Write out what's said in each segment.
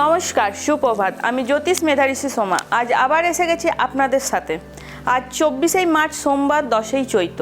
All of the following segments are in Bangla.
নমস্কার, সুপ্রভাত। আমি জ্যোতিষ মেধারিষি সোমা। আজ আবার এসে গেছি আপনাদের সাথে। আজ চব্বিশেই মার্চ, সোমবার দশই চৈত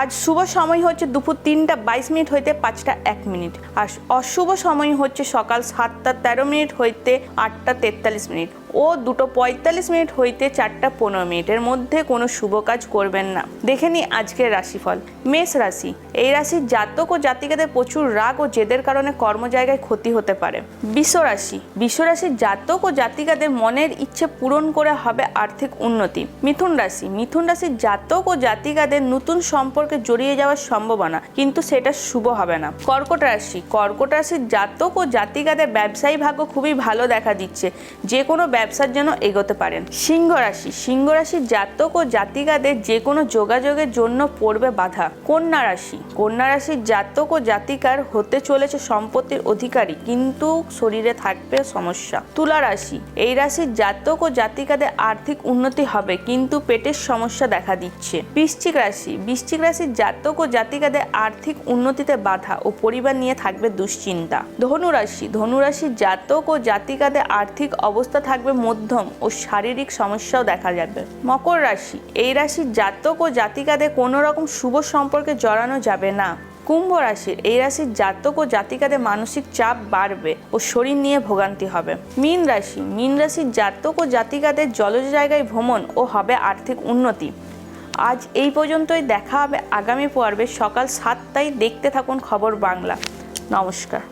আজ শুভ সময় হচ্ছে দুপুর তিনটা বাইশ মিনিট হইতে পাঁচটা এক মিনিট। আর অশুভ সময় হচ্ছে সকাল সাতটা তেরো মিনিট হইতে আটটা তেতাল্লিশ মিনিট। ও দুটো পঁয়তাল্লিশ মিনিট হইতে চারটা পনেরো মিনিটের মধ্যে কোনো শুভ কাজ করবেন না। দেখে নিই আজকের রাশিফল। মেষ রাশি। এই রাশির জাতক ও জাতিকাদের প্রচুর রাগ ও জেদের কারণে কর্মজায়গায় ক্ষতি হতে পারে। বিশ্ব রাশি। বিশ্ব রাশির জাতক ও জাতিকাদের মনের ইচ্ছে পূরণ করে হবে আর্থিক উন্নতি। মিথুন রাশি। মিথুন রাশির জাতক ও জাতিকাদের নতুন সম্পর্কে জড়িয়ে যাওয়ার সম্ভাবনা, কিন্তু সেটা শুভ হবে না। কর্কট রাশি। কর্কট রাশির জাতক ও জাতিকাদের ব্যবসায়ী ভাগ্য খুবই ভালো দেখা দিচ্ছে। যে কোনো ব্যবসার জন্য এগোতে পারেন। সিংহ রাশি। সিংহ রাশির জাতক ও জাতিকাদের যে কোনো যোগাযোগের জন্য পড়বে বাধা। কন্যা রাশি। কন্যা রাশির জাতক ও জাতিকার হতে চলেছে সম্পত্তির অধিকারী, কিন্তু শরীরে থাকবে সমস্যা। তুলা রাশি। এই রাশির জাতক ও জাতিকাদের আর্থিক উন্নতি হবে, কিন্তু পেটের সমস্যা দেখা দিচ্ছে। বৃশ্চিক রাশি। বৃশ্চিক রাশির জাতক ও জাতিকাদের আর্থিক উন্নতিতে বাধা ও পরিবার নিয়ে থাকবে দুশ্চিন্তা। ধনু রাশি। ধনু রাশির জাতক ও জাতিকাদের আর্থিক অবস্থা থাকবে মধ্যম ও শারীরিক সমস্যাও দেখা যাবে। মকর রাশি, এই রাশির জাতক ও জাতিকাদের কোনো রকম শুভ সম্পর্কে জড়ানো যাবে না। কুম্ভ রাশির, এই রাশির জাতক ও জাতিকাদের মানসিক চাপ বাড়বে ও শরীর নিয়ে ভোগান্তি হবে। মীন রাশি, মীন রাশির জাতক ও জাতিকাদের জলজ জায়গায় ভ্রমণ ও হবে আর্থিক উন্নতি। আজ এই পর্যন্তই, দেখা হবে আগামী পর্বে সকাল সাতটায়। দেখতে থাকুন খবর বাংলা। নমস্কার।